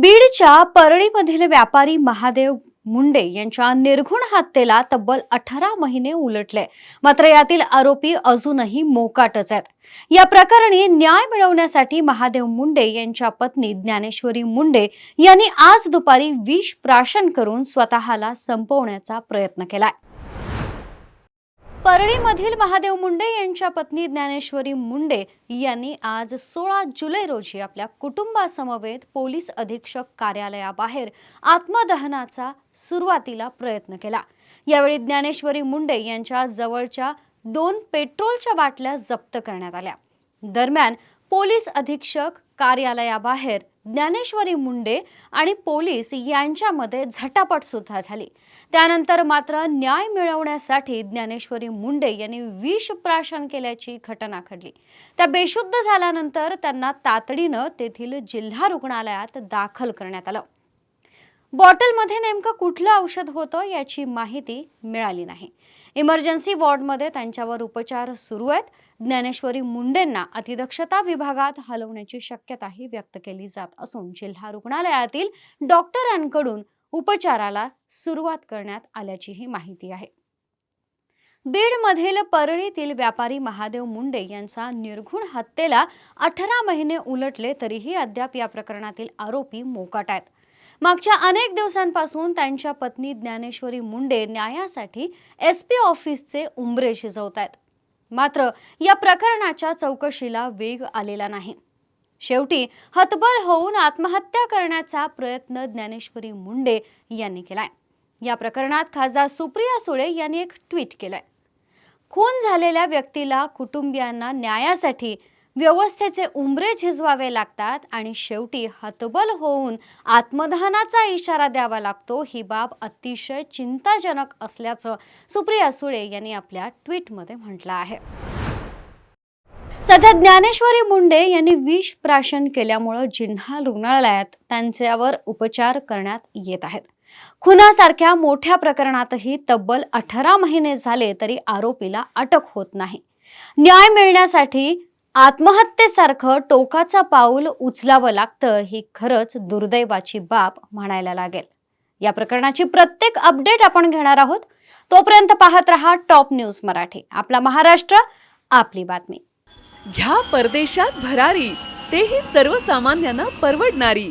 बीडच्या परळीमधील व्यापारी महादेव मुंडे यांच्या निर्घुण हत्येला तब्बल अठरा महिने उलटले. मात्र यातील आरोपी अजूनही मोकाटच आहेत. या प्रकरणी न्याय मिळवण्यासाठी महादेव मुंडे यांच्या पत्नी ज्ञानेश्वरी मुंडे यांनी आज दुपारी विष प्राशन करून स्वतःला संपवण्याचा प्रयत्न केलाय. परळीमधील महादेव मुंडे यांच्या पत्नी ज्ञानेश्वरी मुंडे यांनी आज सोळा जुलै रोजी आपल्या कुटुंबासमवेत पोलीस अधीक्षक कार्यालयाबाहेर आत्मदहनाचा सुरुवातीला प्रयत्न केला. यावेळी ज्ञानेश्वरी मुंडे यांच्या जवळच्या दोन पेट्रोलच्या बाटल्या जप्त करण्यात आल्या. दरम्यान पोलीस अधीक्षक कार्यालयाबाहेर ज्ञानेश्वरी मुंडे आणि पोलीस यांच्यामध्ये झटापट सुद्धा झाली. त्यानंतर मात्र न्याय मिळवण्यासाठी ज्ञानेश्वरी मुंडे यांनी विष प्राशन केल्याची घटना घडली. त्या बेशुद्ध झाल्यानंतर त्यांना तातडीनं तेथील जिल्हा रुग्णालयात दाखल करण्यात आलं. बॉटलमध्ये नेमकं कुठलं औषध होतं याची माहिती मिळाली नाही. इमर्जन्सी वॉर्डमध्ये त्यांच्यावर उपचार सुरू आहेत. ज्ञानेश्वरी मुंडेंना अतिदक्षता विभागात हलवण्याची शक्यताही व्यक्त केली जात असून जिल्हा रुग्णालयातील डॉक्टरांकडून उपचाराला सुरुवात करण्यात आल्याचीही माहिती आहे. बीडमधील परळीतील व्यापारी महादेव मुंडे यांचा निर्घुण हत्येला अठरा महिने उलटले तरीही अद्याप या प्रकरणातील आरोपी मोकाट आहेत. मागच्या अनेक दिवसांपासून त्यांच्या पत्नी ज्ञानेश्वरी मुंडे न्यायासाठी एस पी ऑफिसचे उंबरे शिजवत आहेत मात्र या प्रकरणाच्या चौकशीला वेग आलेला नाही. शेवटी हतबल होऊन आत्महत्या करण्याचा प्रयत्न ज्ञानेश्वरी मुंडे यांनी केलाय. या प्रकरणात खासदार सुप्रिया सुळे यांनी एक ट्विट केलंय. खून झालेल्या व्यक्तीला कुटुंबियांना न्यायासाठी व्यवस्थेचे उंबरे झिजवावे लागतात आणि शेवटी हतबल होऊन आत्मदहनाचा इशारा द्यावा लागतो. ही बाब अतिशय चिंताजनक असल्याचं सुप्रिया सुळे यांनी आपल्या ट्विटमध्ये म्हटलं आहे. सध्या ज्ञानेश्वरी मुंडे यांनी विष प्राशन केल्यामुळं जिल्हा रुग्णालयात त्यांच्यावर उपचार करण्यात येत आहेत. खुनासारख्या मोठ्या प्रकरणातही तब्बल अठरा महिने झाले तरी आरोपीला अटक होत नाही. न्याय मिळण्यासाठी आत्महत्येसारखं टोकाचं पाऊल उचलावं लागतं ही खरंच दुर्दैवाची बाब म्हणायला लागेल. या प्रकरणाची प्रत्येक अपडेट आपण घेणार आहोत. तोपर्यंत पाहत रहा टॉप न्यूज मराठी. आपला महाराष्ट्र आपली बातमी. घ्या परदेशात भरारी. तेही सर्वसामान्यांना परवडणारी.